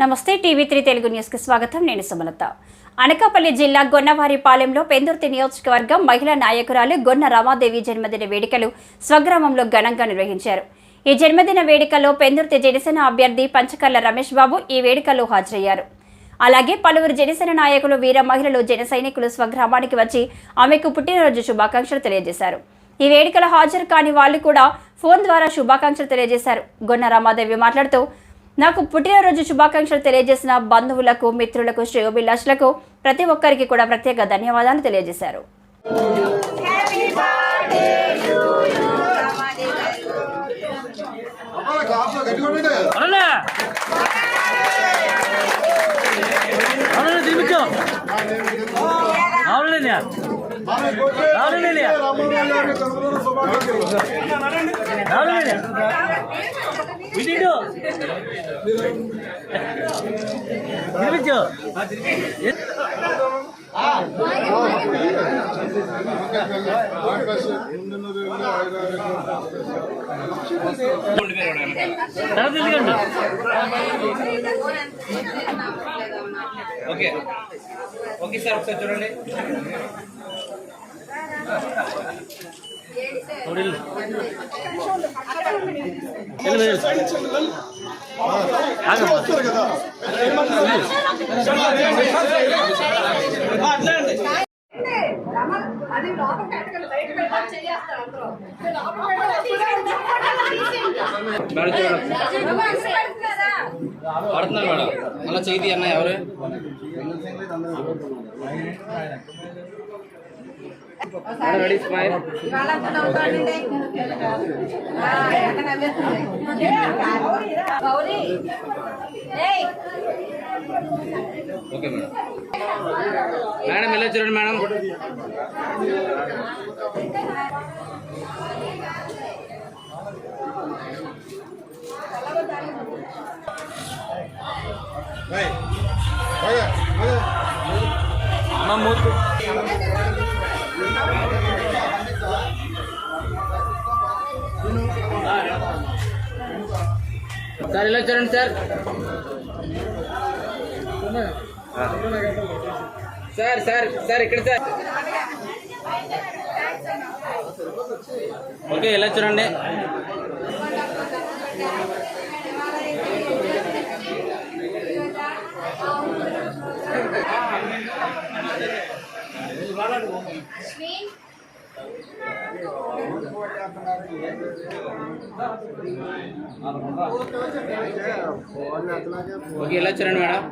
నమస్తే TV three Telugu న్యూస్కి స్వాగతం. నేను సుమలత. అనకాపల్లి జిల్లా గొన్నవారిపాలెంలో పెందుర్తి నియోజకవర్గం మహిళా నాయకురాలు గొన్న రమాదేవి జన్మదిన వేడుకలు స్వగ్రామంలో ఘనంగా నిర్వహించారు. ఈ జన్మదిన వేడుకలో పెందుర్తి జనసేన అభ్యర్థి పంచకర్ల రమేష్ బాబు ఈ వేడుకలో హాజరయ్యారు. అలాగే పలువురు జనసేన నాయకులు వీర మహిళలు జన సైనికులు స్వగ్రామానికి వచ్చి ఆమెకు పుట్టినరోజు శుభాకాంక్షలు తెలియజేశారు. ఈ వేడుకలో హాజరు కాని వాళ్ళు కూడా ఫోన్ ద్వారా శుభాకాంక్షలు తెలియజేశారు. గొన్న రమాదేవి మాట్లాడుతూ నాకు పుట్టినరోజు శుభాకాంక్షలు తెలియజేసిన బంధువులకు మిత్రులకు శ్రేయోభిలాషులకు ప్రతి ఒక్కరికి కూడా ప్రత్యేక ధన్యవాదాలు తెలియజేశారు. అవునండి ఓకే. ఓకే సార్ ఒకసారి చూడండి. వెళ్ళు వెళ్ళు వెళ్ళు ఆగమ్మా అది లోపల పెట్టగలి బయట పెట్టాలి చేస్తారు అందరూ లోపల మేడం చూడండి పడుతున్నారు మేడం మళ్ళీ చేయి అన్న ఎవరు ఓకే మేడం మేడం వెళ్ళి చూడండి మేడం అమ్మ మూర్తి సార్ ఇలా చూడండి సార్. సార్ సార్ సార్ ఇక్కడ సార్. ఓకే ఇలా చూడండి. ఓకే ఎలా వచ్చారండి మేడం.